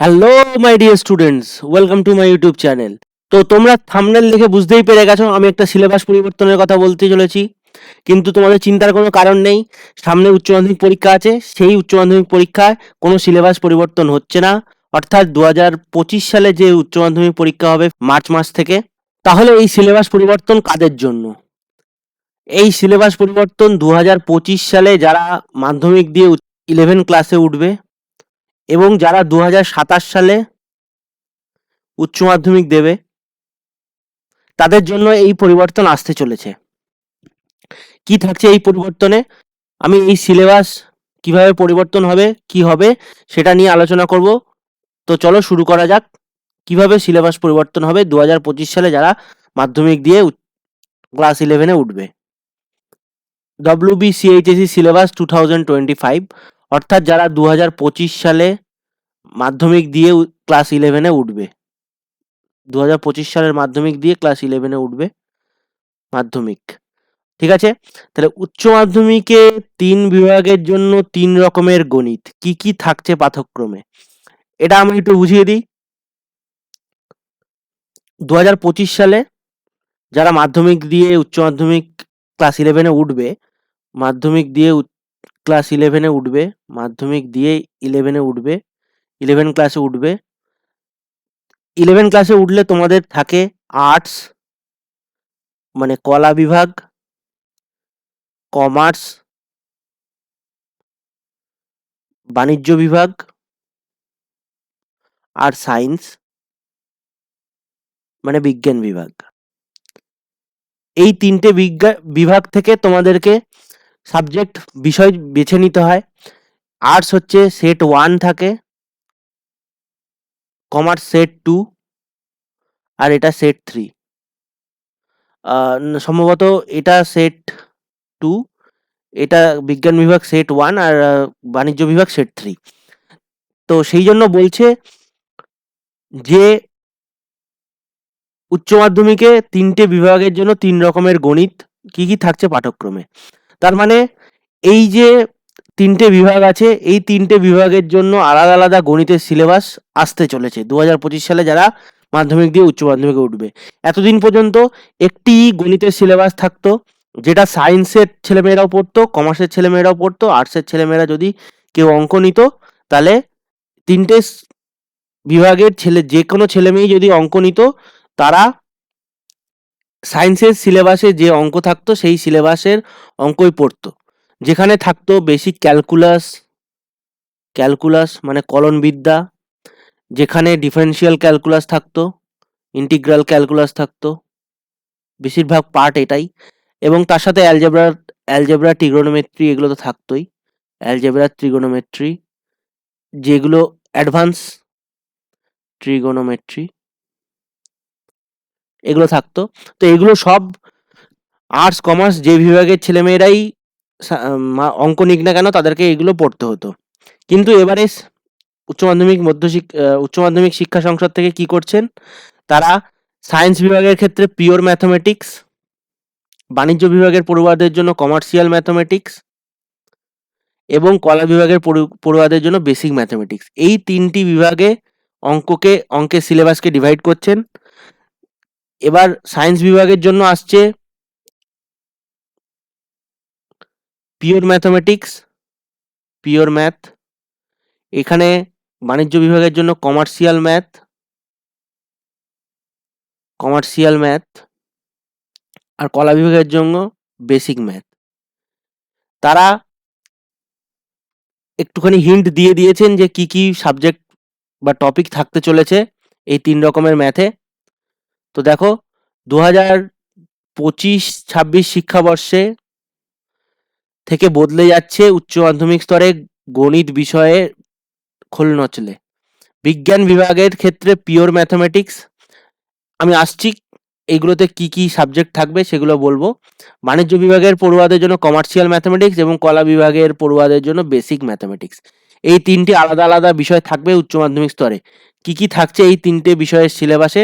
Hello my dear students welcome to my YouTube channel তো তোমরা thumbnail দেখে বুঝতেই পেরে গেছো, আমি একটা সিলেবাস পরিবর্তনের কথা বলতে চলেছি। কিন্তু তোমাদের চিন্তার কোনো কারণ নেই। সামনে উচ্চ মাধ্যমিক পরীক্ষা আছে, সেই উচ্চ মাধ্যমিক পরীক্ষায় কোনো সিলেবাস পরিবর্তন হচ্ছে না। অর্থাৎ দু হাজার পঁচিশ সালে যে উচ্চ মাধ্যমিক পরীক্ষা হবে মার্চ মাস থেকে, তাহলে এই সিলেবাস পরিবর্তন কাদের জন্য? এই সিলেবাস পরিবর্তন দু হাজার পঁচিশ সালে যারা মাধ্যমিক দিয়ে ইলেভেন ক্লাসে উঠবে এবং যারা দু সালে উচ্চ মাধ্যমিক দেবে, তাদের জন্য এই পরিবর্তন আসতে চলেছে। কি থাকছে এই পরিবর্তনে? আমি এই সিলেবাস কীভাবে পরিবর্তন হবে, কি হবে, সেটা নিয়ে আলোচনা করব। তো চলো শুরু করা যাক। কীভাবে সিলেবাস পরিবর্তন হবে দু হাজার পঁচিশ সালে যারা মাধ্যমিক দিয়ে ক্লাস ইলেভেনে উঠবে? W B CHSE syllabus two thousand twenty five. অর্থাৎ যারা দু হাজার পঁচিশ সালে মাধ্যমিক দিয়ে ক্লাস ইলেভেনে উঠবে। দু হাজার পঁচিশ সালের মাধ্যমিক দিয়ে ক্লাস ইলেভেনে উঠবে মাধ্যমিক। ঠিক আছে? তাহলে উচ্চ মাধ্যমিকে তিন বিভাগের জন্য তিন রকমের গণিত। কি কি থাকছে পাঠ্যক্রমে এটা আমি একটু বুঝিয়ে দিই। দু হাজার পঁচিশ সালে যারা মাধ্যমিক দিয়ে উচ্চ মাধ্যমিক ক্লাস ইলেভেনে উঠবে, মাধ্যমিক দিয়ে ক্লাস ইলেভেনে উঠবে, মাধ্যমিক দিয়ে ইলেভেনে উঠবে ইলেভেন ক্লাসে উঠবে। ইলেভেন ক্লাসে উঠলে তোমাদের থাকে আর্টস মানে কলা বিভাগ কমার্স বাণিজ্য বিভাগ, আর সায়েন্স মানে বিজ্ঞান বিভাগ। এই তিনটে বিভাগ থেকে তোমাদেরকে সাবজেক্ট বিষয় বেছে নিতে হয়। আর্টস হচ্ছে সেট ওয়ান থাকে। কমার্স সেট টু আর এটা সেট থ্রি সম্ভবত এটা সেট টু এটা বিজ্ঞান বিভাগ সেট ওয়ান আর বাণিজ্য বিভাগ সেট থ্রি তো সেই জন্য বলছে যে উচ্চ মাধ্যমিকে তিনটে বিভাগের জন্য তিন রকমের গণিত, কি কি থাকছে পাঠ্যক্রমে? তার মানে এই যে তিনটে বিভাগ আছে, এই তিনটে বিভাগের জন্য আলাদা আলাদা গণিতের সিলেবাস আসতে চলেছে। দু হাজার পঁচিশ সালে যারা মাধ্যমিক দিয়ে উচ্চ মাধ্যমিকে উঠবে। এতদিন পর্যন্ত একটি গণিতের সিলেবাস থাকতো, যেটা সায়েন্সের ছেলেমেয়েরাও পড়তো কমার্সের ছেলেমেয়েরাও পড়তো আর্টসের ছেলেমেয়েরা যদি কেউ অঙ্ক নিত, তাহলে তিনটে বিভাগের ছেলে যে কোনো ছেলেমেয়েই যদি অঙ্ক নিত, তারা সায়েন্সের সিলেবাসে যে অঙ্ক থাকতো, সেই সিলেবাসের অঙ্কই পড়তো। যেখানে থাকতো বেসিক ক্যালকুলাস ক্যালকুলাস মানে কলনবিদ্যা, যেখানে ডিফারেন্সিয়াল ক্যালকুলাস থাকতো ইন্টিগ্রাল ক্যালকুলাস থাকতো, বেশিরভাগ পার্ট এটাই। এবং তার সাথে অ্যালজেব্রা অ্যালজেব্রা ট্রিগোনোমেট্রি এগুলো তো থাকতোই। অ্যালজেব্রা ট্রিগোনোমেট্রি যেগুলো অ্যাডভান্স ট্রিগোনোমেট্রি এগুলো থাকতো। তো এগুলো সব আর্টস কমার্স যে বিভাগের ছেলেমেয়েরাই অঙ্ক নিক না কেন তাদেরকে এগুলো পড়তে হতো। কিন্তু এবারে উচ্চ মাধ্যমিক মধ্য উচ্চ মাধ্যমিক শিক্ষা সংসদ থেকে কি করছেন? তারা সায়েন্স বিভাগের ক্ষেত্রে পিওর ম্যাথমেটিক্স বাণিজ্য বিভাগের পড়ুয়াদের জন্য কমার্শিয়াল ম্যাথমেটিক্স এবং কলা বিভাগের পড়ুয়াদের জন্য বেসিক ম্যাথমেটিক্স এই তিনটি বিভাগে অঙ্ককে অঙ্কের সিলেবাসকে ডিভাইড করছেন। এবার সায়েন্স বিভাগের জন্য আসছে পিওর ম্যাথমেটিক্স পিওর ম্যাথ এখানে বাণিজ্য বিভাগের জন্য কমার্শিয়াল ম্যাথ কমার্শিয়াল ম্যাথ আর কলা বিভাগের জন্য বেসিক ম্যাথ তারা একটুখানি হিন্ট দিয়ে দিয়েছেন যে কি কি সাবজেক্ট বা টপিক থাকতে চলেছে এই তিন রকমের ম্যাথে তো দেখো দু হাজার পঁচিশ, ছাব্বিশ শিক্ষাবর্ষে থেকে বদলে যাচ্ছে উচ্চ মাধ্যমিক স্তরে গণিত বিষয়ে খোল নচলে। বিজ্ঞান বিভাগের ক্ষেত্রে পিওর ম্যাথামেটিক্স আমি আসছি এইগুলোতে কি কি সাবজেক্ট থাকবে সেগুলো বলব। বাণিজ্য বিভাগের পড়ুয়াদের জন্য কমার্শিয়াল ম্যাথামেটিক্স এবং কলা বিভাগের পড়ুয়াদের জন্য বেসিক ম্যাথামেটিক্স এই তিনটি আলাদা আলাদা বিষয় থাকবে উচ্চ মাধ্যমিক স্তরে। কি কি থাকছে এই তিনটে বিষয়ের সিলেবাসে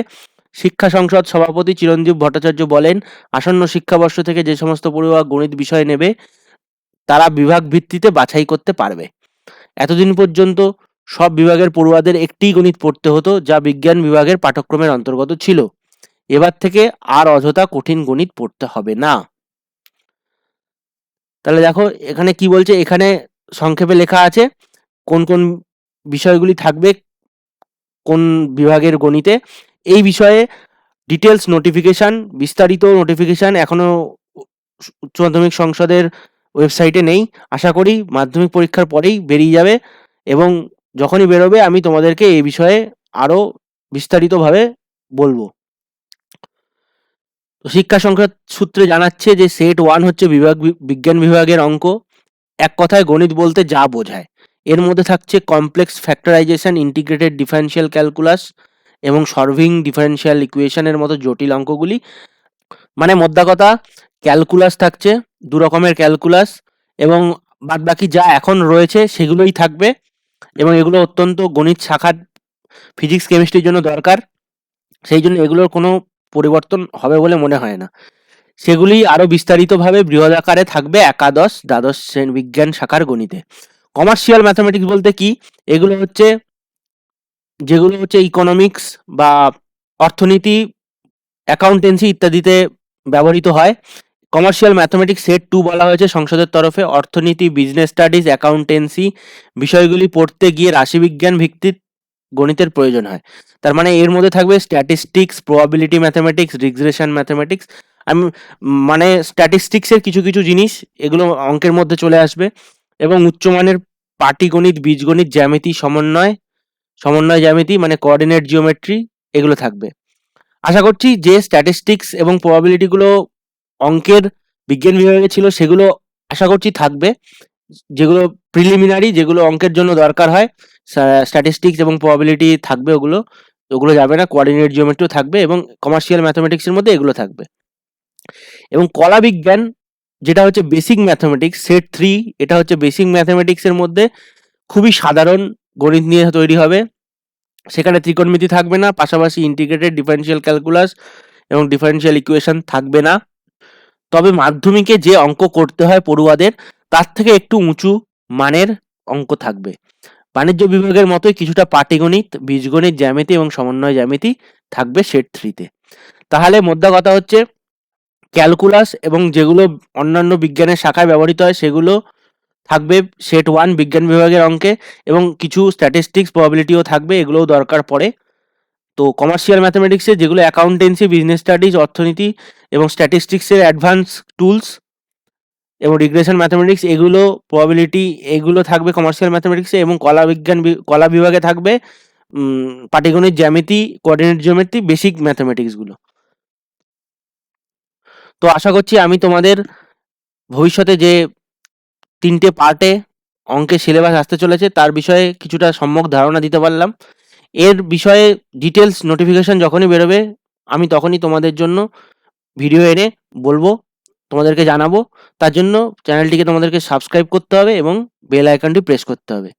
শিক্ষা সংসদ সভাপতি চিরঞ্জীব ভট্টাচার্য বলেন, আসন্ন শিক্ষাবর্ষ থেকে যে সমস্ত পড়ুয়া গণিত বিষয় নেবে, তারা বিভাগ ভিত্তিতে বাছাই করতে পারবে। এতদিন পর্যন্ত সব বিভাগের পড়ুয়াদের একটিই গণিত পড়তে হতো, যা বিজ্ঞান বিভাগের পাঠ্যক্রমের অন্তর্গত ছিল। এবার থেকে আর অযথা কঠিন গণিত পড়তে হবে না। তাহলে দেখো, এখানে কি বলছে? এখানে সংক্ষেপে লেখা আছে, কোন কোন বিষয়গুলি থাকবে কোন বিভাগের গণিতে। এই বিষয়ে ডিটেলস নোটিফিকেশন বিস্তারিত নোটিফিকেশন এখনও উচ্চ মাধ্যমিক সংসদের ওয়েবসাইটে নেই। আশা করি মাধ্যমিক পরীক্ষার পরেই বেরিয়ে যাবে এবং যখনই বেরোবে আমি তোমাদেরকে এই বিষয়ে আরও বিস্তারিতভাবে বলব। শিক্ষা সংখ্যা সূত্রে জানাচ্ছে যে সেট ওয়ান হচ্ছে বিভাগ বিজ্ঞান বিভাগের অঙ্ক। এক কথায় গণিত বলতে যা বোঝায়। এর মধ্যে থাকছে complex factorisation integrated differential calculus এবং সলভিং ডিফারেন্সিয়াল ইকুয়েশনের মতো জটিল অঙ্কগুলি। মানে মোদ্দা কথা ক্যালকুলাস থাকছে, দু রকমের ক্যালকুলাস এবং বাদ বাকি যা এখন রয়েছে সেগুলোই থাকবে, এবং এগুলো অত্যন্ত গণিত শাখার ফিজিক্স কেমিস্ট্রির জন্য দরকার, সেই জন্য এগুলোর কোনো পরিবর্তন হবে বলে মনে হয় না। সেগুলি আরও বিস্তারিতভাবে বৃহৎ বৃহদাকারে থাকবে একাদশ, দ্বাদশ বিজ্ঞান শাখার গণিতে। কমার্শিয়াল ম্যাথামেটিক্স বলতে কি? এগুলো হচ্ছে যেগুলো হচ্ছে ইকোনমিক্স বা অর্থনীতি অ্যাকাউন্টেন্সি ইত্যাদিতে ব্যবহৃত হয়। কমার্শিয়াল ম্যাথামেটিক্স সেট টু বলা হয়েছে সংসদের তরফে। অর্থনীতি বিজনেস স্টাডিজ অ্যাকাউন্টেন্সি বিষয়গুলি পড়তে গিয়ে রাশিবিজ্ঞান ভিত্তিক গণিতের প্রয়োজন হয়। তার মানে এর মধ্যে থাকবে statistics probability mathematics regression mathematics আমি মানে স্ট্যাটিস্টিক্সের কিছু কিছু জিনিস, এগুলো অঙ্কের মধ্যে চলে আসবে। এবং উচ্চমানের পাটিগণিত, বীজগণিত, জ্যামিতি, সমন্বয় সমন্বয় জ্যামিতি মানে কোঅর্ডিনেট জিওমেট্রি এগুলো থাকবে। আশা করছি যে স্ট্যাটিস্টিক্স এবং প্রবাবিলিটিগুলো অঙ্কের বিজ্ঞান বিভাগে ছিল, সেগুলো আশা করছি থাকবে। যেগুলো প্রিলিমিনারি যেগুলো অঙ্কের জন্য দরকার হয় স্ট্যাটিস্টিক্স এবং প্রবাবিলিটি থাকবে ওগুলো ওগুলো যাবে না কোঅর্ডিনেট জিওমেট্রিও থাকবে এবং কমার্শিয়াল ম্যাথামেটিক্সের মধ্যে এগুলো থাকবে। এবং কলা বিজ্ঞান, যেটা হচ্ছে বেসিক ম্যাথামেটিক্স সেট থ্রি এটা হচ্ছে বেসিক ম্যাথামেটিক্সের মধ্যে খুবই সাধারণ গণিত নিয়ে তৈরি হবে। সেখানে ত্রিকোণমিতি থাকবে না, পাশাপাশি ইন্টিগ্রেটেড ডিফারেন্সিয়াল ক্যালকুলাস এবং ডিফারেন্সিয়াল ইকুয়েশন থাকবে না। তবে মাধ্যমিকে যে অঙ্ক করতে হয় পড়ুয়াদের, তার থেকে একটু উঁচু মানের অঙ্ক থাকবে। বাণিজ্য বিভাগের মতোই কিছুটা পাটিগণিত, বীজগণিত, জ্যামিতি এবং সমন্বয় জ্যামিতি থাকবে সেট থ্রিতে। তাহলে মোদ্দা কথা হচ্ছে ক্যালকুলাস এবং যেগুলো অন্যান্য বিজ্ঞানের শাখায় ব্যবহৃত হয়, সেগুলো থাকবে সেট ওয়ান বিজ্ঞান বিভাগের অঙ্কে এবং কিছু স্ট্যাটিস্টিক্স প্রবাবিলিটিও থাকবে, এগুলোও দরকার পড়ে। তো কমার্শিয়াল ম্যাথামেটিক্সে যেগুলো অ্যাকাউন্টেন্সি বিজনেস স্টাডিজ অর্থনীতি এবং স্ট্যাটিস্টিক্সের অ্যাডভান্স টুলস এবং রিগ্রেশন ম্যাথামেটিক্স এগুলো প্রবাবিলিটি এগুলো থাকবে কমার্শিয়াল ম্যাথামেটিক্সে এবং কলা বিজ্ঞান কলা বিভাগে থাকবে পাটিগণিত জ্যামিতি কোঅর্ডিনেট জিওমেট্রি বেসিক ম্যাথামেটিক্সগুলো তো আশা করছি আমি তোমাদের ভবিষ্যতে যে তিনটে পার্টে অঙ্কের সিলেবাস আসতে চলেছে। তার বিষয়ে কিছুটা সম্যক ধারণা দিতে পারলাম। এর বিষয়ে ডিটেলস নোটিফিকেশান যখনই বেরোবে, আমি তখনই তোমাদের জন্য ভিডিও এনে বলব, তোমাদেরকে জানাব। তার জন্য চ্যানেলটিকে তোমাদেরকে সাবস্ক্রাইব করতে হবে এবং বেল আইকনটি প্রেস করতে হবে।